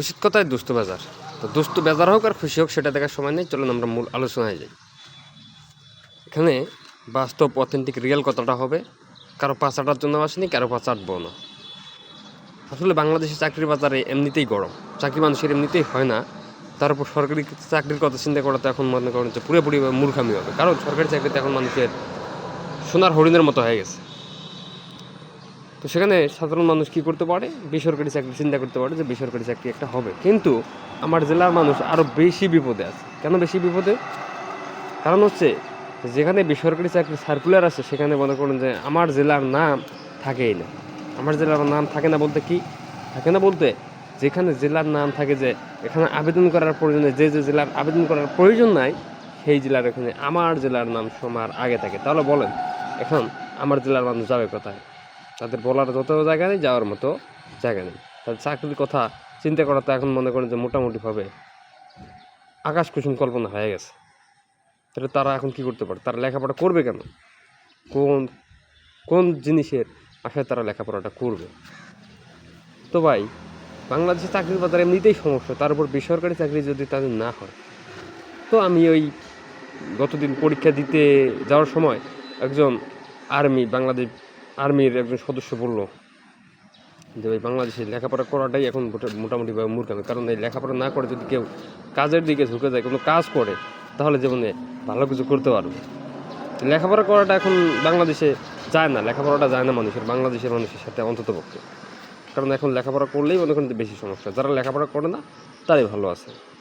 উচিত কথাই দুস্থ বাজার। তো দুস্থ বাজার হোক আর খুশি হোক, সেটা দেখার সময় নেই। চলুন আমরা মূল আলোচনায় যাই। এখানে বাস্তব, অথেন্টিক, রিয়েল কথাটা হবে। কারও পাঁচাটার জন্য আসেনি কারও পাঁচ আটবো না। আসলে বাংলাদেশের চাকরির বাজারে এমনিতেই গরম। চাকরি মানুষের এমনিতেই হয় না। তার উপর সরকারি চাকরির কথা চিন্তা করা তো এখন মনে করেন যে পুরোপুরি মূর্খামি হবে। কারণ সরকারি চাকরিতে এখন মানুষের সোনার হরিণের মতো হয়ে গেছে। তো সেখানে সাধারণ মানুষ কি করতে পারে? বেসরকারি চাকরি, চিন্তা করতে পারে যে বেসরকারি চাকরি একটা হবে। কিন্তু আমার জেলার মানুষ আরও বেশি বিপদে আছে। কেন বেশি বিপদে? কারণ হচ্ছে যেখানে বেসরকারি চাকরি সার্কুলার আছে, সেখানে মনে করুন যে আমার জেলার নাম থাকেই না। আমার জেলার নাম থাকে না বলতে কি? থাকে না বলতে যেখানে জেলার নাম থাকে যে এখানে আবেদন করার প্রয়োজনে যে যে জেলার আবেদন করার প্রয়োজন নাই, সেই জেলার এখানে আমার জেলার নাম সমার আগে থাকে। তাহলে বলেন, এখন আমার জেলার মানুষ যাবে কোথায়? তাদের বলার যত জায়গা নেই, যাওয়ার মতো জায়গা নেই। তাদের চাকরির কথা চিন্তা করা তো এখন মনে করেন যে মোটামুটিভাবে আকাশ কুসুম কল্পনা হয়ে গেছে। তাহলে তারা এখন কি করতে পারে? তারা লেখাপড়া করবে কেন? কোন কোন জিনিসের আশায় তারা লেখাপড়াটা করবে? তো ভাই বাংলাদেশের চাকরির বাজার এমনিতেই সমস্যা, তার উপর বেসরকারি চাকরি যদি তাদের না হয়। তো আমি ওই গতদিন পরীক্ষা দিতে যাওয়ার সময় একজন আর্মি বাংলাদেশ আর্মির একজন সদস্য বলল যে ওই বাংলাদেশে লেখাপড়া করাটাই এখন মোটা- মোটামুটিভাবে মূর্খামি কারণ এই লেখাপড়া না করে যদি কেউ কাজের দিকে ঝুঁকে যায়, কোনো কাজ করে, তাহলে জীবনে ভালো কিছু করতে পারবে। লেখাপড়া করাটা এখন বাংলাদেশে যায় না, লেখাপড়াটা যায় না মানুষের, বাংলাদেশের মানুষের সাথে অন্তত পক্ষে কারণ এখন লেখাপড়া করলেই মনে করেন বেশি সমস্যা। যারা লেখাপড়া করে না, তারাই ভালো আছে।